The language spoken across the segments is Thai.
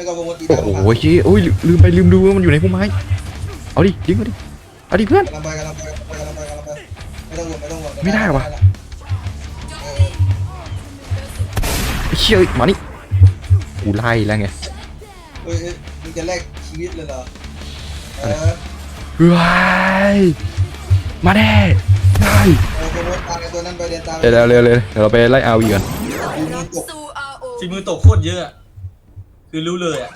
ไม่ก็โปรโมทตีโอ้ตามโหเฮ้ยโอ้ยลืมลืมไปลืมดูว่ามันอยู่ในพุ่มไม้เอาดิยิงมาดิเอาดิเพื่อนกำลังไปกำลังไปกำลังไปกำลังไปไม่ต้องห่วงไม่ต้องห่วงไม่ได้ว่ะเออไอ้เชี่ยมานี่กูไล่แล้วไงเฮ้ยเฮ้ยมึงจะแลกชีวิตเลยเหรอเออว้ายมาแน่ได้เออโปรโมทตามไอ้ตัวนั้นไปเดินตามเดี๋ยวเร็วเร็วเร็วเดี๋ยวเราไปไล่เอาอีกก่อนดูมือตกสู่ RO ฝีมือตกโคตรเยอะอะ คือรู้เลยอะ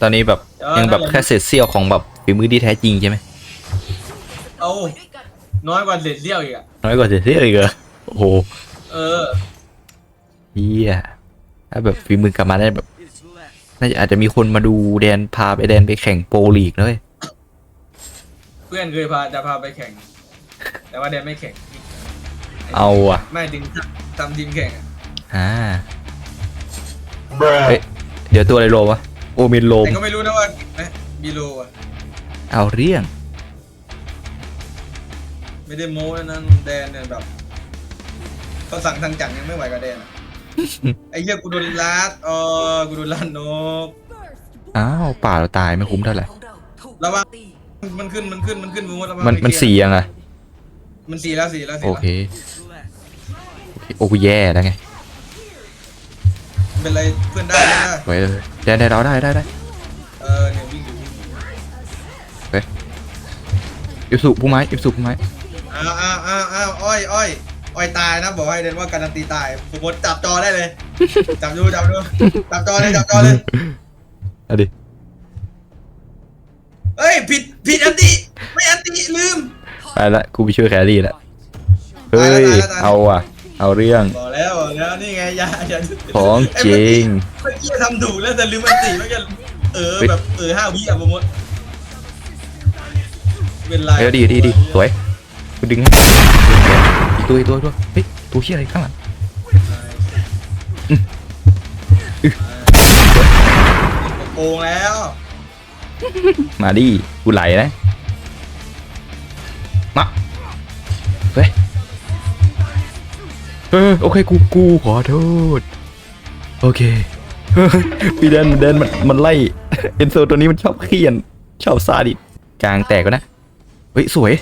ตอนนี้แบบเดี๋ยวยังแบบแค่เศษเสี้ยวของแบบฝีมือที่แท้จริงใช่ไหมเอาไปด้วยกันน้อยกว่าเศษเลี้ยวอีกอะ น้อยกว่าเศษเสี้ยวอีกเหรอโอ้โหเออเฮียถ้าแบบฝีมือกลับมาได้แบบน่าจะอาจจะมีคนมาดูแดนพาไปแดนไปแข่งโปรลีกนะเลยเพื่อนเคยพาจะพาไปแข่ง แต่ว่าเดนไม่แข่ง เอาอะ ไม่ถึงทำทีมแข่งอะอ่า เฮ้ยเดี๋ยวตัวอะไรโลวะ โอมินโลมแต่ก็ไม่รู้นะว่านะบีโลอะ เอาเรื่อง ไม่ได้โม้นะนั้นแดนเนี่ยแบบเขาสั่งทางจังยังไม่ไหวกับแดนอะไอ้เหี้ยกูโดนลัดอ๋อกูโดนลัดนก อ้าว ป่าเราตายไม่คุ้มเท่าไหร่ของเราถูกระวังตีมันขึ้นมันขึ้นมันขึ้นมึงว่าระวังมันไอ้มันเหี้ยสี่ยังอะมันสี่แล้วสี่แล้วสี่โอแล้วเค โอเคโอ้กูแย่แล้วไง เป็นไรเพื่อนได้ไม่ได้ไว้เลยได้ได้เราได้ได้ได้เออเนี่ยวิ่งอยู่วิ่งอยู่อิสุผู้ไม้อิสุผู้ไม้อ้าวอ้าวอ้าวอ้าวอ้อยอ้อยอ้อยตายนะบอกให้เดนว่าการันตีตายผมมดจับจอได้เลย จับดูจับดูจับจอเลยจับจอเลยเอาดิเฮ้ยผิดผิดอันติไม่อันติลืม ไปละกูไปช่วยแครี่ละเฮ้ยตายแล้วตายแล้วเอาอะ เอาเรื่องบอกแล้วบอกแล้วนี่ไงอย่าอย่าของจริงเมื่อกี้ทำถูกแล้วแต่ลืมอันติเมื่อกี้เออแบบเออห้าวิอะผมมดเป็นไรเดี๋ยวดีดีดีสวยกูดึงให้อีกตัวอีกตัวอีกตัวเฮ้ยตัวเชี่ยอะไรข้างหลังโกงแล้ว มาดิกูไหลนะมาเฮ้ย เออโอเคกูกูขอโทษ โอเคเฮ้ยพี่แดนแดนมันมันไล่เอนโซตัวนี้มันชอบเขียนชอบซาดิสกลางแตกก็นะเฮ้ยสวย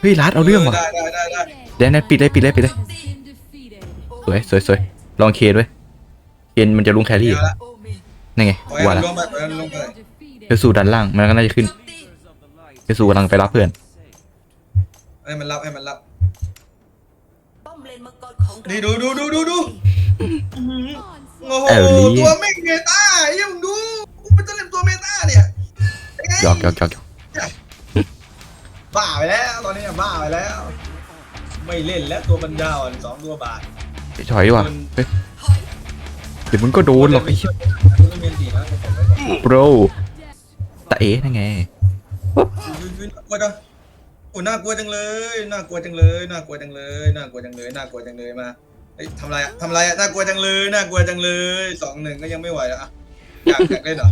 เฮ้ยรัดเอาเรื่องว่ะได้ได้ได้ได้แดนแดนปิดเลยปิดเลยปิดเลยสวยสวยสวยลองเคนไว้เคนมันจะลุงแครี่เดี๋ยวละโอเมนนั่นไงปล่อยว่าให้ละมันลงไปปล่อยให้มันลงไปเจสูดันล่างมันก็น่าจะขึ้นโจมตีเจสูกำลังไปรับเพื่อนให้มันรับให้มันรับป้อมเล นมังกรของเรานี่ดูดูดูดูดูโอ้โหเอลลี่ตัวไม่เมตายังดูกูเป็นตัวเล่นตัวเมตาเนี่ยเป็นไงหยอกหยอกหยอกหยอกบ้าไปแล้วตอนนี้บ้าไปแล้ว ไม่เล่นแล้วตัวบรรยาอ่อนสองตัวบาทถอยดีกว่าเฮ้ยเดี๋ยวมึงก็โดนหรอกไอ้เหี้ยไม่เมนตีนะผมบอกไว้ก่อนโปรตาเอ๋นั่นไงอุ๊ยอุ๊ยน่ากลัวจัง โอ้น่ากลัวจังเลยน่ากลัวจังเลยน่ากลัวจังเลยน่ากลัวจังเลยน่ากลัวจังเลยมาเฮ้ยทำไรอะทำไรอะน่ากลัวจังเลยน่ากลัวจังเลยสองหนึ่งก็ยังไม่ไหวแล้วอะอยากอยากเล่นเหรอ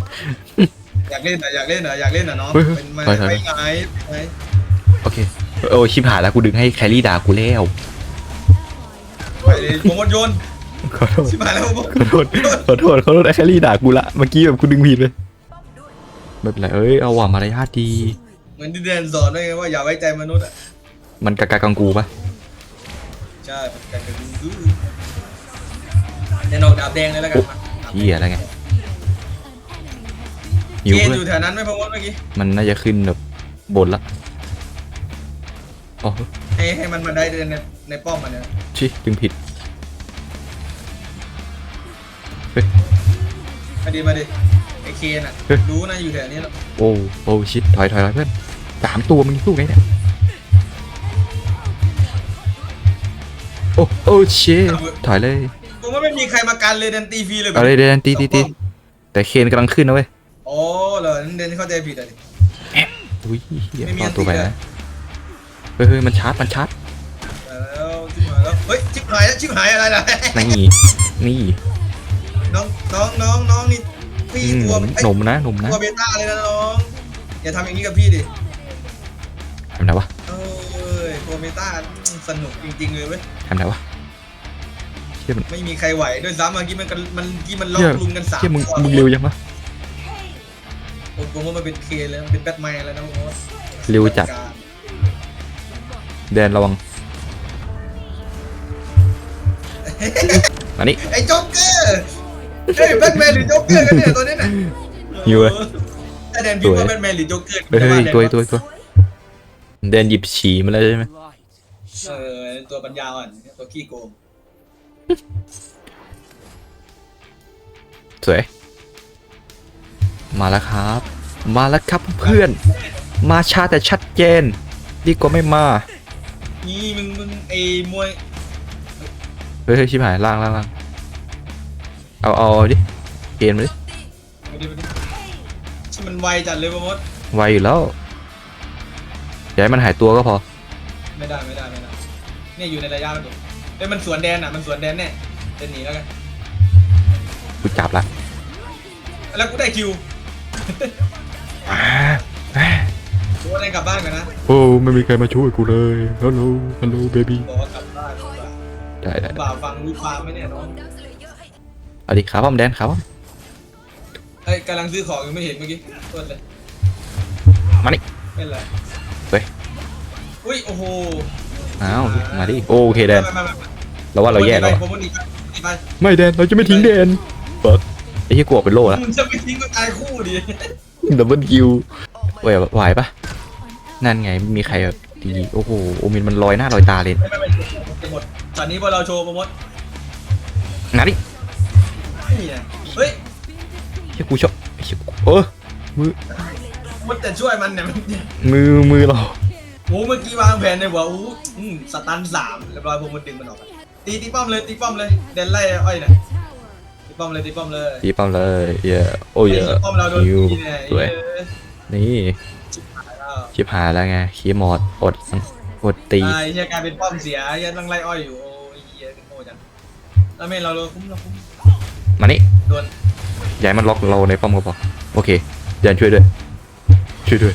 อยากเล่นเหรออยากเล่นเหรออยากเล่นเหรอน้องเฮ้ยเฮ้ยเป็นมาถอยถอยไปไงไปไงโอเค โอ้ชิบหายแล้วกูดึงให้แครี่ด่ากูแล้วไปเลยโปรโมทโยนขอโทษชิบหายแล้วโปรโมทขอโทษขอโทษขอโทษไอ้แครี่ด่ากูละเมื่อกี้แบบกูดึงผิดเลยป้อมด้วยไม่เป็นไรเอ้ยเอาว่ะมารยาทดีเห มือนที่เดนสอนด้วยไงว่าอย่าไว้ใจมนุษย์อะมันกากากังกูปะใช่แต่ก็ดูเดนออกดาบแดงเลยแล้วกันมาเฮียอะไรไงหิวเกณฑ์เพื่อยู่อนแถวนั้นไหม่พอมดเมื่อกี้มันน่าจะขึ้นแบบบนละอ๋อให้ให้มันมาได้เดินในในป้อมมันเนี่ยชิดึงผิด มาดิมาดิไอเคนอะรู้นะอยู่แถวนี้แล้วโอ้โอ้ชิดถอยถอยถอยเพื่อน สามตัวมึงสู้ไงเนี่ย โอ้โอ้เชถอยเลยผมว่าไม่มีใครมากันเลยเดนตีฟรีเลยเอาเลยเดนตีตีตีแต่เคนกำลังขึ้นนะเว้ยอ๋อเหรอนั่นเดนเข้าใจผิดอะดิอุ้ยเหี้ยไม่มีรอดตัวไปอันตินะเฮ้ยเฮ้ยมันชาร์จมันชาร์จแล้วชิบหายแล้วเฮ้ยชิบหายแล้วชิบหายอะไรล่ะนี่นี่น้องน้องน้องน้องนี่พี่อืมตัวหนมไอ้หนมนะหนมนะตัวเบต้าเลยนะน้องอย่าทำอย่างนี้กับพี่ดิทำไหนวะเอ้ยตัวเมตาสนุกจริงๆเลยเว้ยทำไหนวะเชชี่ยมันไม่มีใครไหวด้วยซ้ำเมื่อกี้มันกันมันเมื่อกี้มันล็อเชี่ยกลุมกันสามเชี่ยมึงตัวมึงเร็วยังวะผมผมว่ามันเป็นเคเลยมันเป็นแบทแมนแล้วนะผมว่าเร็วจัดแดนระวังอันนี้ไอ้โจ๊กเกอร์เฮ้ยแบทแมนหรือโจ๊กเกอร์กันเนี่ยตัวนี้น่ะหิวเว้ยถ้าแดนพิมพ์ว่าแบทแมนหรือโจ๊กเกอร์เฮ้ยเฮ้ยจะตัวว่าแดนตัวตัว แดนหยิบฉี่มาแล้วใช่ไหมเออตัวปัญญาอ่อนตัวขี้โกงสวย มาแล้วครับ มาแล้วครับเพื่อน มาช้าแต่ชัดเจน ดีกว่าไม่มา นี่มึงมึงไอ้มวยเฮ้ยเฮ้ยชิบหายล่างล่างล่างเอาเอาดิเกณฑ์มาดิไม่ได้ไม่ได้ที่มันไวจัดเลยปะมดไวอยู่แล้ว อย่าให้มันหายตัวก็พอ ไม่ได้ไม่ได้ไม่ได้เนี่ยอยู่ในระยะมันอยู่เอ้ยมันสวนแดนอะมันสวนแดนแน่เดินหนีแล้วกันกูจับละแล้วกูได้คิวกูว่าได้กลับบ้านกันนะโอ้ไม่มีใครมาช่วยกูเลยฮัลโหลฮัลโหลเบบี้บอกว่ากลับบ้านดีกว่าได้ได้บ่าวฟังรู้ความไหมเนี่ยน้องเอาดิขาป้อมแดนขาป้อมเอ้ยกำลังซื้อของยังไม่เห็นเมื่อกี้โทษเลยมานี่ เป็นไรเฮ้ย อุ้ยโอ้โหอ้าวมาดิโอเคแดนไม่ไม่ไม่ไม่เราว่าเราแย่แล้วอะผมว่าหนีไปหนีไปไม่แดนเราจะไม่ทิ้งแดนเปิดไอ้เหี้ยกลัวเป็นโล่แล้วมึงจะไปทิ้งก็ตายคู่ดิดับเบิลคิวไหวไหวปะนั่นไงไม่มีใครแบบดีโอ้โหโอมินมันลอยหน้าลอยตาเลยไม่ไม่ไม่จะหมดตอนนี้พอเราโชว์โปรโมทงั้นดินี่ไงเฮ้ยเฮ้ยกูชอบไอ้เหี้ยเออมือมันจะช่วยมันเนี่ยมัน มือมือเรา โอ้เมื่อกี้วางแผนในหัวอู้อืมสตันสามเรียบร้อยโปรโมทดึงมันออกไปตีตีป้อมเลยตีป้อมเลยเดนไล่อ้อยน่ะตีป้อมเลยตีป้อมเลยตีปั๊มเลยเย้โอ้ยไอ้ป้อมเราโดนยิวตีเนี่ยสวยนี่อ้าวชิบหายแล้วไงคีย์มอดอดอดตีไอ้เหี้ยกลายเป็นป้อมเสียไอ้เหี้ยังต้องไล่อ้อยอยู่โอ้ยเหี้ยโง่จังแล้วเมนเราเราคุ้มเราคุ้มมานี่โดนอย่าให้มันล็อกเราในป้อมก็พอโอเคแดนช่วยด้วยช่วยด้วย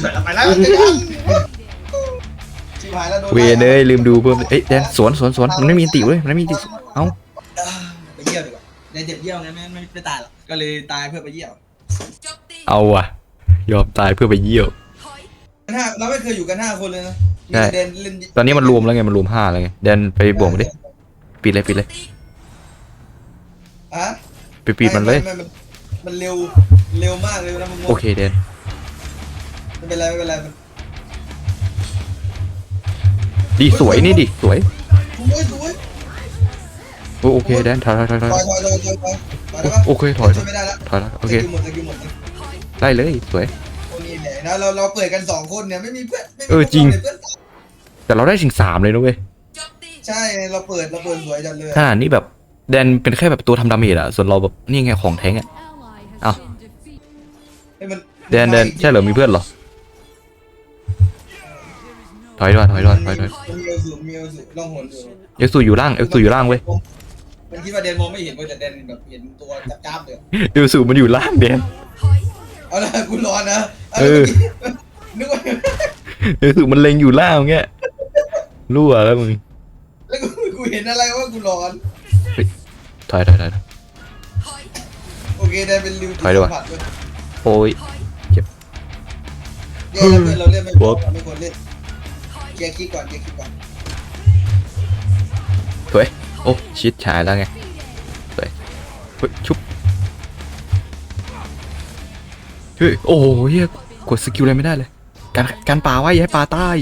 ช่วยเราไปช่วยเราไปแล้วชิบหายแล้วโดนเวเนยลืมดูเพิ่มเอ้ยแดนสวนสวนสวนมันไม่มีติเลยมันไม่มีติเอ้าไปเยี่ยวดีกว่าในเจ็บเยี่ยวไงไม่ไม่ไม่ตายหรอกก็เลยตายเพื่อไปเยี่ยวเอาอะยอมตายเพื่อไปเยี่ยว กันห้าเราไม่เคยอยู่กันห้าคนเลยนะใช่มีแต่เดนเล่นตอนนี้มันรวมแล้วไงมันรวมห้าแล้วไงแดนไปบวกมาดิปิดเลยปิดเลยอะไปปิดมันเลยไไมันมันเร็วเร็วมากเลยนะมึงโอเคแดน ไม่เป็นไรไม่เป็นไรมันดีสวยนี่ดิสวยโอ้ยสวยโอ้โอเคแดนถอยถอยถอยถอยถอยถอยถอยถอยถอยถอยได้ปะโอเคถอยถช่อวยยไม่ได้แล้วถอยแล้วโอเคสกิลหมดสกิลหมดเลยได้เลยสวยคนนี้แหละนะเราเราเปิดกันสองคนเนี่ยไม่มีเพื่อนไม่มีเออจริงเพื่อนแต่เราได้ถึงสามเลยนะเว้ยใช่เราเปิดเราเปิดสวยจังเลยขนาดนี้แบบแดนเป็นแค่แบบตัวทำดาเมจอะส่วนเราแบบนี่ไงของแท้งอะเอ้าให้มันแดนแดนใช่เหรอมีเพื่อนเหรอถ อยด้วยถอยด้วยถอยด้วยมันมีเอลสูมีเอลสูล่องหนอยู่เอลซูอยู่ล่างเอลซูอยู่ล่างเว้ยมันคิดว่าแดนมองไม่เห็นเว้ยแต่แดนแบบเห็นตัวจับจ้าบเลยเอลซูมันอยู่ล่างแดนเอาละกูร้อนนะาเออนึกว่าเอลซูมันเล็งอยู่ล่างเงี้ยรั่วแล้วมึงแล้วกูกูเห็นอะไรว่ากูร้อนถอยถอยถอยถอยโอเคแดนเป็นริวถอยดีกว่าสัมผัสเว้ยโอ้ยแย่แล้วเพื่อนเราเล่นไม่พอไม่ควรเล่นเค ลียร์คิดก่อนเคลียร์คิดก่อนสวยโอ้ชิดฉายแล้วไงสวยเฮ้ยชุบเฮ้ยโอ้โหเฮียกดสกิลอะไรไม่ได้เลย การการป่าไว้อย่าให้ป่าตาย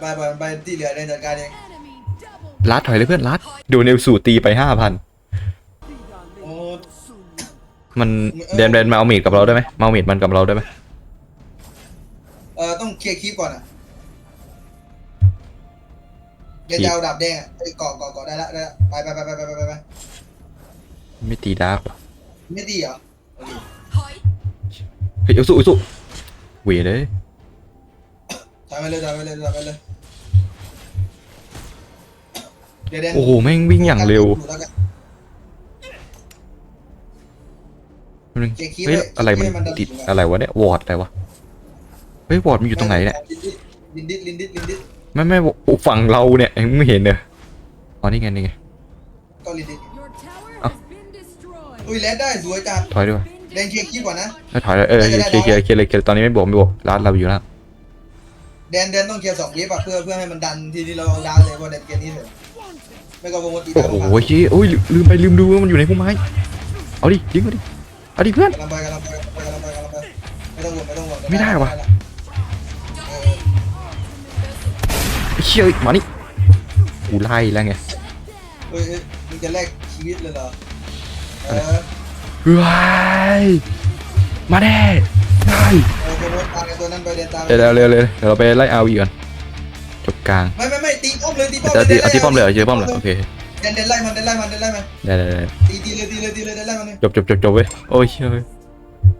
ไปไปไปที่เหลือในจัดการเองลัดถอยเลยเพื่อนลัดโดนเอลสูตีไปห้าพันโอ้มันแดนแดนมาเอาเมดกับเราได้ไหมมาเอาเมดมันกับเราได้ไหมเออต้องเคลียร์คิดก่อนอะ เดี๋ยวจะเอาดาบแดงอะไอ้เกาะเกาะเกาะได้ละได้ละไปไปไปไปไปไปไปไม่ตีดาร์กหรอไม่ดีเหรอโอเคเฮ้ยเอลสูเอลสูเวเลยถอยไปเลยถอยไปเลยถอยไปเลยเดี๋ยวแดนโอ้โหแม่งวิ่งอย่างเร็วแล้วกันนึงเกียร์คีย์เฮ้ยไว้อะไรมันเกียร์มันดันติดอยู่อะอะไรวะเนี่ยวอร์ดอะไรวะเฮ้ยวอร์ดมันอยู่ตรงไหนเนี่ยลินดิสลินดิสลินดิสลินดิส ไม่ไม่ฝั่งเราเนี่ยยังไม่เห็นเนี่ยอ๋อนี่ไงนี่ไงก็รีดิ Your tower Oh. has been destroyed. อุ้ยแลดได้สวยจัดถอยด้วยแดงเคลียร์คลิปก่อนนะแล้วถอยเลยเออเคลียร์เคลียร์เคลียร์เลยเคลียร์ตอนนี้ไม่บวกไม่บวกรัดเราอยู่แล้วแดนแดนต้องเคลียร์สองคลิปอะเพื่อเพื่อให้มันดันทีนี้เราเอาดานเลยว่าแดนเกมนี้เลยไม่ก็วงตีโอ้ตามโหเฮ้ยโอ้ยลืมไปลืมดูว่ามันอยู่ในพุ่มไม้เอาดิยิงมาดิเอาดิเพื่อนกำลังไปกำลังไปกำลังไปกำลังไปไม่ต้องห่วงไม่ต้องห่วงไม่ได้ว่ะ เชี่ยมานี่กูไล่แล้วไงเฮ้ยเฮ้ยมึงจะแลกชีวิตเลยเหรอเออเฮ้ยมาแน่ได้เออตัวโน้ตตามไอ้ตัวนั้นไปเดินตามเร็วเร็วเร็วเดี๋ยวเราไปไล่อาวีก่อนจบกลางไม่ไม่ไม่ตีป้อมเลยตีป้อมจะตีเอาที่ป้อมเลยเหรอเจอป้อมเลยโอเคเดินเดินไล่มันเดินไล่มันเดินไล่มันได้ได้ได้ตีตีเลยตีเลยตีเลยเดินไล่มันเลยจบจบจบจบเว้ยโอ้ยเชี่ยเว้ย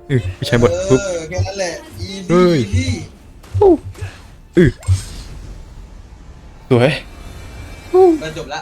เออไม่ใช่หมดปุ๊บ เออแค่นั้นแหละอีเฮ้ยซี่อือ สวยมันจบละ